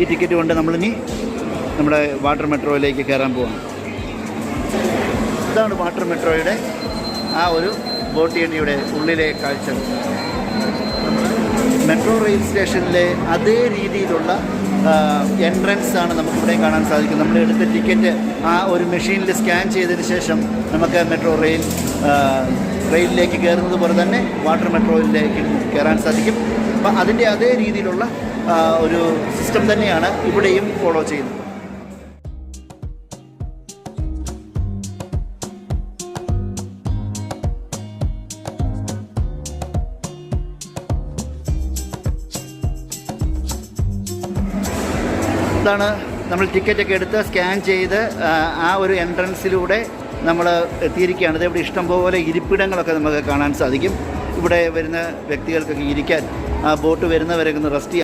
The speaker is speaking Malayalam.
ഈ ടിക്കറ്റ് കൊണ്ട് നമ്മളിനി നമ്മുടെ വാട്ടർ മെട്രോയിലേക്ക് കയറാൻ പോവാണ്. ഇതാണ് വാട്ടർ മെട്രോയുടെ ആ ഒരു ബോട്ടിയടിയുടെ ഉള്ളിലെ കാഴ്ച. മെട്രോ റെയിൽ സ്റ്റേഷനിലെ അതേ രീതിയിലുള്ള എൻട്രൻസ് ആണ് നമുക്കിവിടെ കാണാൻ സാധിക്കും നമ്മൾ എടുത്ത ടിക്കറ്റ് ആ ഒരു മെഷീനിൽ സ്കാൻ ചെയ്തതിന് ശേഷം നമുക്ക് മെട്രോ റെയിൽ റെയിലിലേക്ക് കയറുന്നത് പോലെ തന്നെ വാട്ടർ മെട്രോയിലേക്ക് കയറാൻ സാധിക്കും. അപ്പം അതിന്റെ അതേ രീതിയിലുള്ള ഒരു സിസ്റ്റം തന്നെയാണ് ഇവിടെയും ഫോളോ ചെയ്യുന്നത്. ഇതാണ് നമ്മൾ ടിക്കറ്റൊക്കെ എടുത്ത് സ്കാൻ ചെയ്ത് ആ ഒരു എൻട്രൻസിലൂടെ നമ്മൾ എത്തിയിരിക്കുകയാണ്. ഇവിടെ ഇഷ്ടംപോലെ ഇരിപ്പിടങ്ങളൊക്കെ നമുക്ക് കാണാൻ സാധിക്കും. ഇവിടെ വരുന്ന വ്യക്തികൾക്കൊക്കെ ഇരിക്കാൻ ആ ബോട്ട് വരുന്നവരെ ഒന്ന് റെസ്റ്റ്